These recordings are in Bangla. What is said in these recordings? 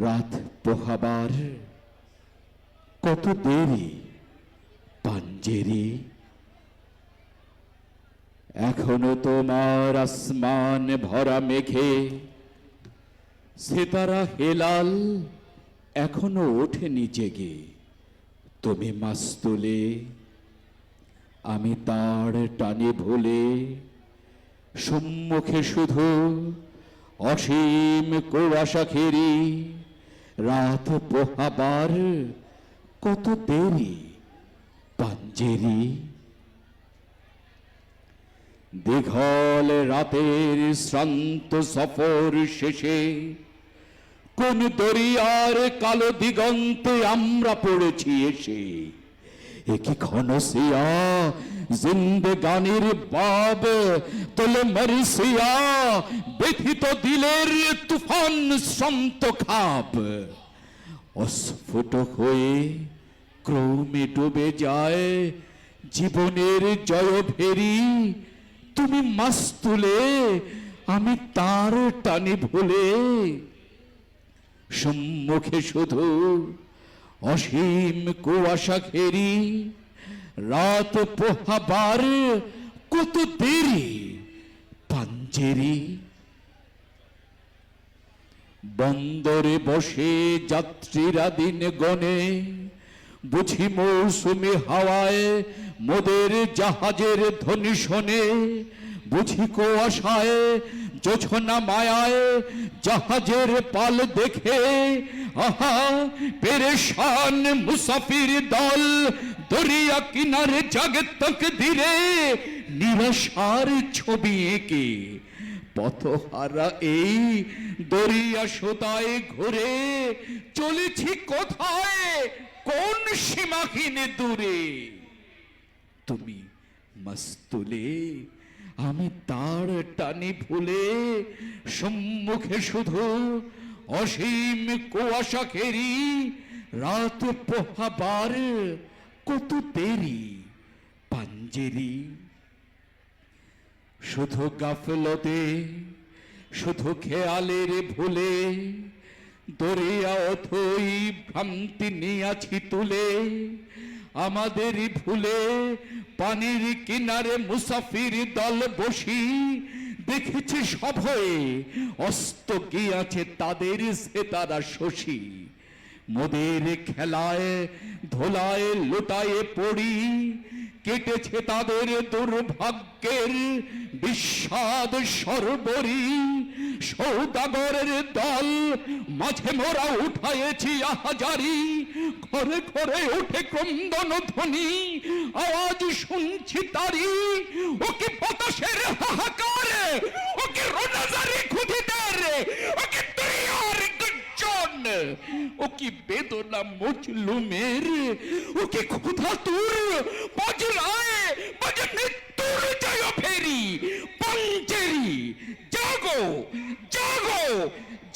রাত পোহাবার। কত দেরি পাঞ্জেরি। এখনও তোমার আসমান ভরা মেঘে। সেতারা হেলাল এখনও ওঠেনি জেগে। তুমি মাস মাস্তুলে, আমি তার টানে ভুলে। সম্মুখে শুধু অসীম কুয়াশা খেরি রাত পোহাবার কত দেরি, পাঞ্জেরি? দীঘল রাতের শ্রান্ত সফর শেষে কোন দরিয়ার কালো দিগন্তে আমরা পড়েছি এসে। একই খনসিয়া জিন্দগানির বাব, তোলে মরিসিয়া ব্যথিত দিলের তুফান সন্ত খাপ অস্ফুট হয়ে ক্রমে ডুবে যায়। জীবনের জয় ফেরি তুমি মাস্তুলে আমি তার টানে ভুলে। সম্মুখে শুধু অসীম কুয়াশা ঘেরি, রাত পোহাবার কত দেরি পাঞ্জেরি। বন্দরে বসে যাত্রীরা দিন গনে, বুঝি মৌসুমি হাওয়ায় মোদের জাহাজের ধ্বনি শোনে, বুঝি কুয়াশায় জোছনা মায়ায় জাহাজের পাল দেখে, আহা, পেরেশান মুসাফির দল দরিয়া কিনারে জাগে তক দিরে নিরাশার ছবি এঁকে। পথহারা এই দরিয়া সোতায় ঘুরে, চলেছি কোথায়? কোন সীমাহীন দূরে? তুমি মস্তুলে আমি তার টানি ভুলে সম্মুখে শুধু অসীম কুয়াশা খেরি রাত পোহাবার কত দেরি পাঞ্জেরি। শুধু গাফলতে, শুধু খেয়ালের ভুলে, দরিয়া অথই ভ্রান্তি নিয়াছি তুলে আমাদের ভুলে পানির কিনারে মুসাফির দল বসি দেখেছি সভয়ে অস্ত গিয়াছে তাদের সে তারা শশী। মোদের খেলায়, ধোলায়, লোটায়ে পড়ি, কেটেছে তাদের দুর্ভাগ্যের বিস্বাদ সর্বরি। সৌদাগরের দল মাঝে মোরা উঠায়েছি আহাজারি। ঘরে ঘরে উঠে ক্রন্দন ধ্বনি আওয়াজ শুনছি তারি। ও কি বাতাসের কি বেদনা মজলুমের ও কি ক্ষুধা তুর বজরায় বজ মৃত্যুর জয় ফেরি পঞ্চেরি জাগো জাগো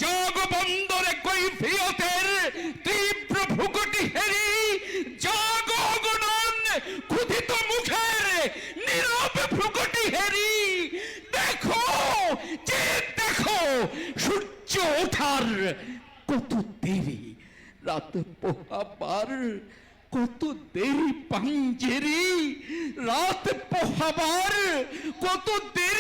জাগো বন্দরে কৈফিয়তের তীব্র ভুকুটি হেরি জাগো অগণন ক্ষুধিত মুখের নীরব ভ্রুকুটি হেরি দেখো যে দেখো সূর্য ওঠার কত দেরি রাত পোহাবার কত দেরি পাঞ্জেরি রাত পোহাবার কত দেরি